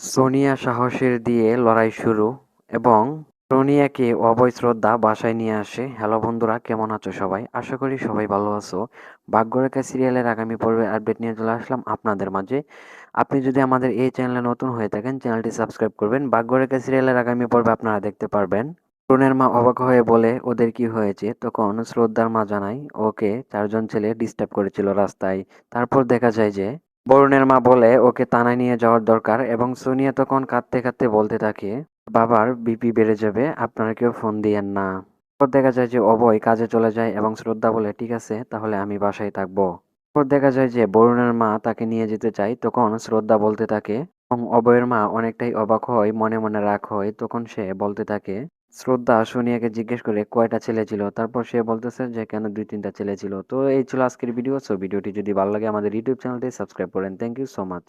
সোনিয়া সাহসের দিয়ে লড়াই শুরু এবং সোনিয়াকে অভয় শ্রদ্ধা বাসায় নিয়ে আসে। হ্যালো বন্ধুরা, কেমন আছো সবাই? আশা করি সবাই ভালো আছো। ভাগ্যরেখা সিরিয়ালের আগামী পর্বে আপডেট নিয়ে চলে আসলাম আপনাদের মাঝে। আপনি যদি আমাদের এই চ্যানেলে নতুন হয়ে থাকেন, চ্যানেলটি সাবস্ক্রাইব করবেন। ভাগ্যরেখা সিরিয়ালের আগামী পর্বে আপনারা দেখতে পারবেন। তরুণের মা অবাক হয়ে বলে, ওদের কি হয়েছে? তখন শ্রদ্ধার মা জানায়, ওকে চারজন ছেলে ডিস্টার্ব করেছিল রাস্তায়। তারপর দেখা যায় যে বরুণের মা বলে, ওকে থানায় নিয়ে যাওয়ার দরকার এবং সোনিয়া তখন কাঁদতে কাঁদতে বলতে থাকে, বাবার বিপি বেড়ে যাবে, আপনারা কেউ ফোন দিয়েন না। তারপর দেখা যায় যে অভয় কাজে চলে যায় এবং শ্রদ্ধা বলে, ঠিক আছে, তাহলে আমি বাসায় থাকব। তারপর দেখা যায় যে বরুণের মা তাকে নিয়ে যেতে চায়, তখন শ্রদ্ধা বলতে থাকে এবং অভয়ের মা অনেকটাই অবাক হয়, মনে মনে রাগ হয়, তখন সে বলতে থাকে শ্রদ্ধা সোনিয়াকে জিজ্ঞেস করে, কয়টা ছেলে ছিল? তারপর সে বলতেছে যে, কেন দুই তিনটা ছেলে ছিল? তো এই ছিল আজকের ভিডিও সো ভিডিওটি যদি ভালো লাগে আমাদের ইউটিউব চ্যানেলটি সাবস্ক্রাইব করেন। Thank you so much